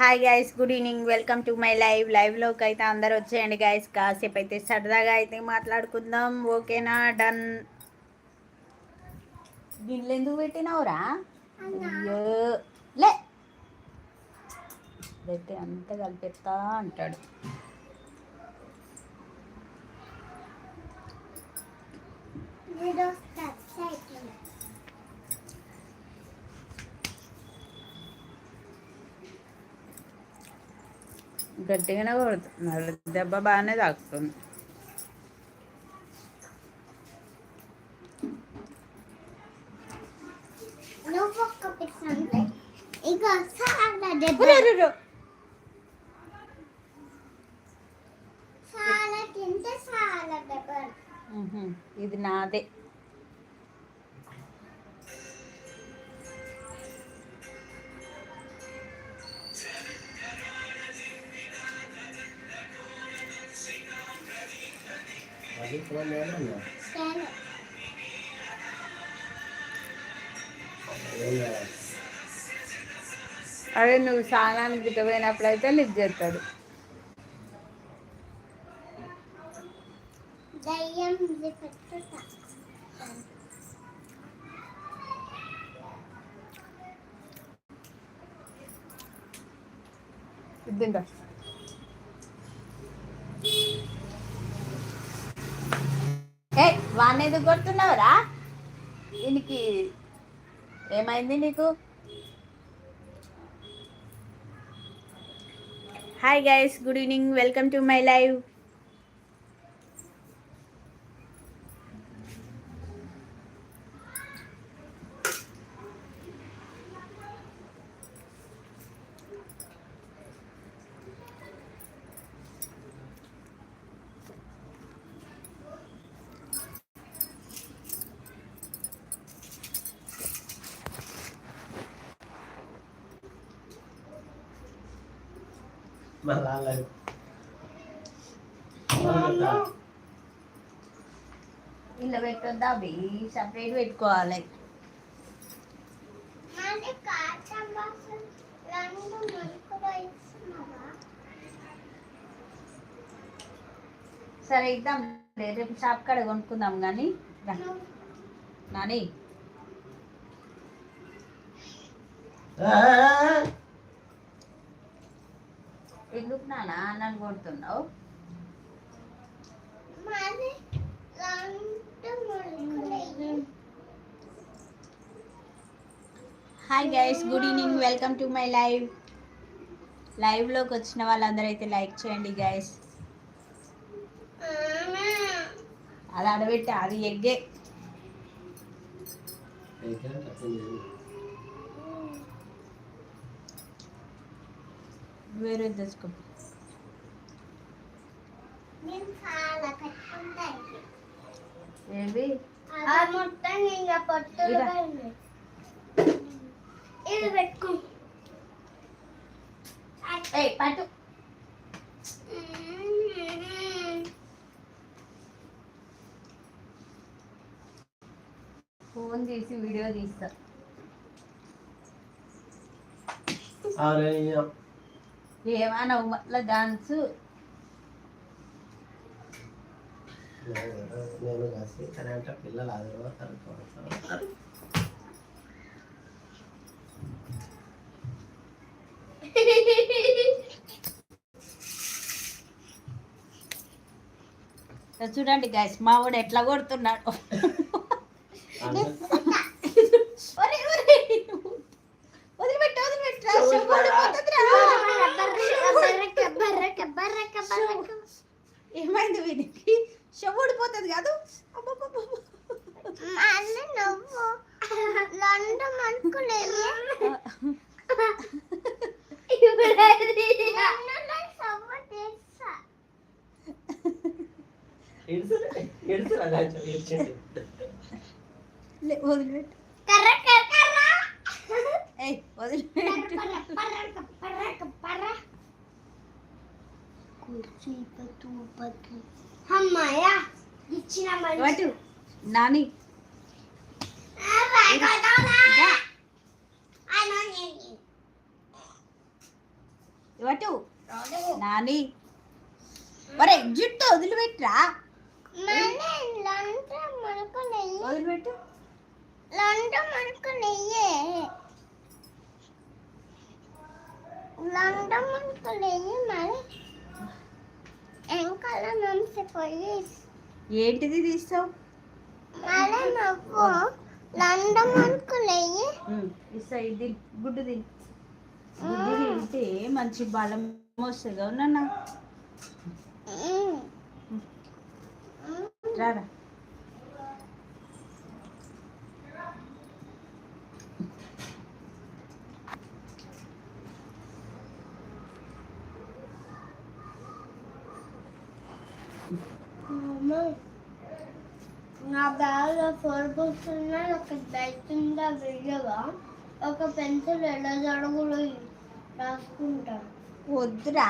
Hi guys good evening welcome to my live లైవ్లోకి అయితే అందరు వచ్చేయండి గైస్ కాసేపు అయితే సరదాగా అయితే మాట్లాడుకుందాం. ఓకేనా డన్ గిన్నెలు ఎందుకు పెట్టినావురా? అయ్యో. లే. అంతా కలిపెత్తా అంటాడు. గట్టిగానే కొడుతున్నారు దెబ్బ బాగానే తాకుతుంది నువ్వు ఒక్క అదే నువ్వు స్నానానికి గిట్ట పోయినప్పుడు అయితే లిఫ్ట్ చేస్తాడు. తింటా. ఎందుకు కొడుతున్నావురా? దీనికి ఏమైంది నీకు? Hi guys good evening welcome to my live మళ్ళా అలాగే. ఇలా పెట్టొద్దా అవి సపరేట్ పెట్టుకోవాలి. మరి సరే ఇద్దాం. రేపు షాప్ కాడ కొనుక్కుందాం కానీ నాని. ఆ, ఎందుకు నానా నన్ను కొడుతున్నావు. Hi guys good evening welcome to my live లైవ్లోకి వచ్చిన వాళ్ళందరూ అయితే లైక్ చేయండి గైస్. అది అడబెట్టి అది ఎగ్గే. వేరే తెచ్చుకో ఏవి ఆ మొత్తం ఇంకా ఉన్నాయి ఇది. పెట్టుకో. ఏ పట్టు. ఫోన్ తీసి వీడియో తీస్తా. ఏమన్నా మళ్ళీ డాన్స్. నేను నేను కాసి కానీ అంటే పిల్లలు చూడండి గైస్ మా వాడు ఎట్లా కొడుతున్నాడు. ఏమైంది వీనికి పోతుంది కాదు. అబ్బబ్బబ్బబ్బ. మళ్ళీ నువ్వు రెండు నాని. ఇవటు నాని ఒరే జుట్టు వదిలిపెట్టురా. మళ్ళీ లంట మనుకులయ్యి వదిలిపెట్టు. లంట లంట మనుకులయ్యి మరి. ఏంటిది తీస్తావు? లంట మనుకులయ్యి ఇస్తా ఇది గుడ్డు తిని. గుడ్డు తింటే మంచి బలం వస్తుంది అవునా రారా? నా బ్యాగ్లో ఫోర్ బుక్స్ ఉన్నాయి ఒక ఉందా వెళ్ళవా ఒక పెన్సిల్ ఎలా జడుగులు రాసుకుంటాను వద్దురా.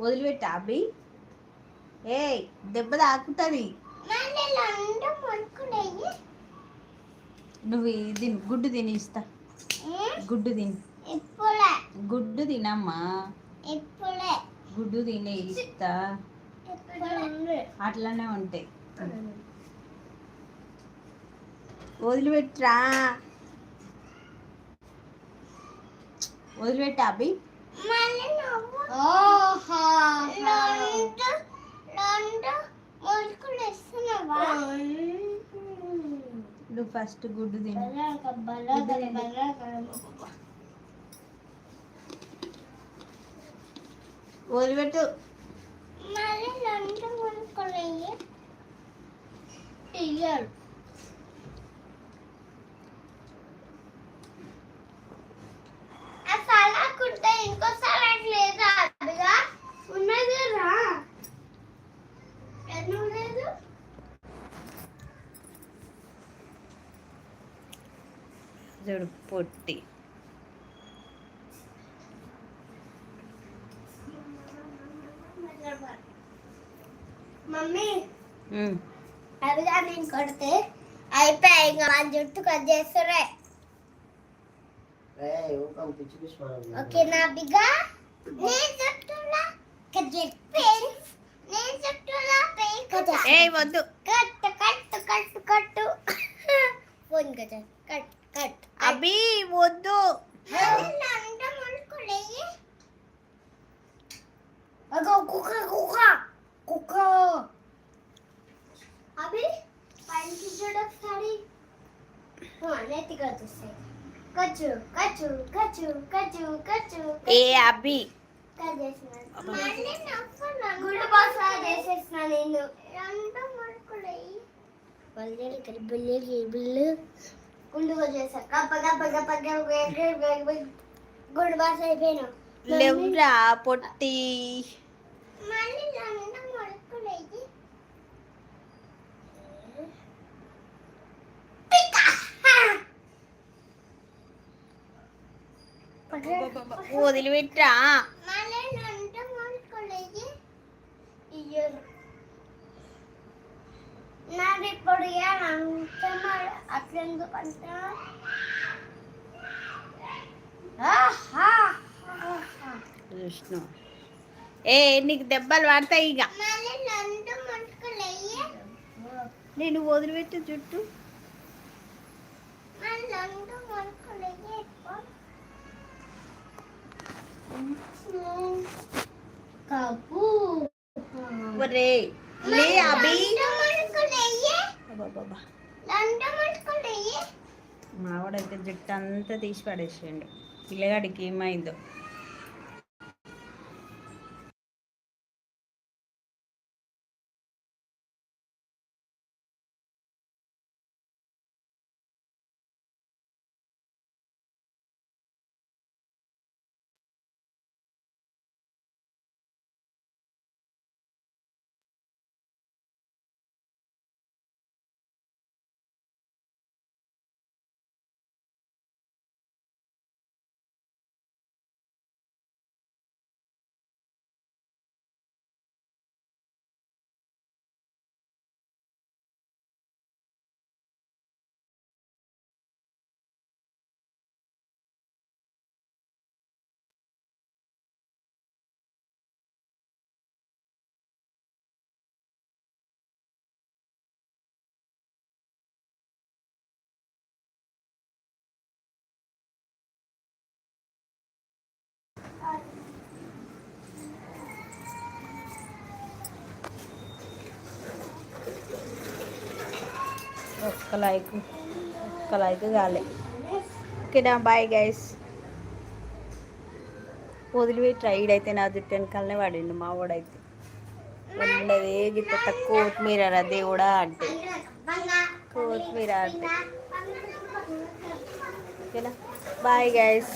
వదిలిపెట్టు అభి. ఏ దెబ్బ తాకుతుంది. నువ్వు ఇది తిను గుడ్డు తిని ఇస్తా గుడ్డు తిని ఇప్పుడే. గుడ్డు తినమ్మా. ఇప్పుడే. గుడ్డు తినే ఇస్తా. అట్లనే ఉంటాయి. వదిలిపెట్టురా వదిలిపెట్టు అభి రెండు రెండు నువ్వు ఫస్ట్ గుడ్డు తిను. వదిలిపెట్టు. రెండు సలాడ్ ఇంకో లేదా అదిగా ఉన్నది రా ఎందుకు లేదు చూడు పొట్టి. మమ్మీ. అదిగా నేను కొడితే అయిపోయాయి ఇంకా వాళ్ళ జుట్టు కట్ చేస్తురే? ఓకే నా బిగా నేను జుట్టులా కట్ చేసి నేను జుట్టులా పెయి కట్ ఏ వద్దు. Cut cut cut cut. Phone cut cut. Cut. అభి వద్దు. కుక్క కుక్క కుక్క. అభి పైకి చూడు ఒకసారి. నెత్తి కట్టేస్తాయి కచ్చు కచ్చు కచ్చు కచ్చు కచ్చు ఏ అభి? గుడ్ బాస్ చేసేసిన నేను. రెండు మడుకులయ్యి బల్లి బల్లి బిల్లు గుండుగా చేసా గప్ప గప్ప గప్ప గప్ప గుడ్ బాస్ అయిపోయినా లేవురా పొట్టి వదిలిపెట్టరా ఇయ్యరు నాది ఇప్పుడు అంత అట్లెందుకు అంట విష్ణు ఏ నీకు దెబ్బలు పడతాయి ఇక నేను వదిలిపెట్టు జుట్టు. మడుకులయ్యి కప్పు ఒరే లే అభి. మడుకులయ్యి మావాడైతే జుట్టు అంతా తీసి పడేసిండు. పిల్లగాడికి ఏమైందో. ఒక్క లైక్ ఒక్క లైక్ కాలే. ఓకేనా బాయ్ గైస్. వదిలిపెట్టి రైడ్ అయితే నా జుట్టు వెనకాలనే పడిండు మా వాడైతే. ఉండదే గిట్ట తక్కువ కొత్తిమీర రా దేవుడా అంటే. కొత్తిమీర అంటే. ఓకేనా? Bye guys.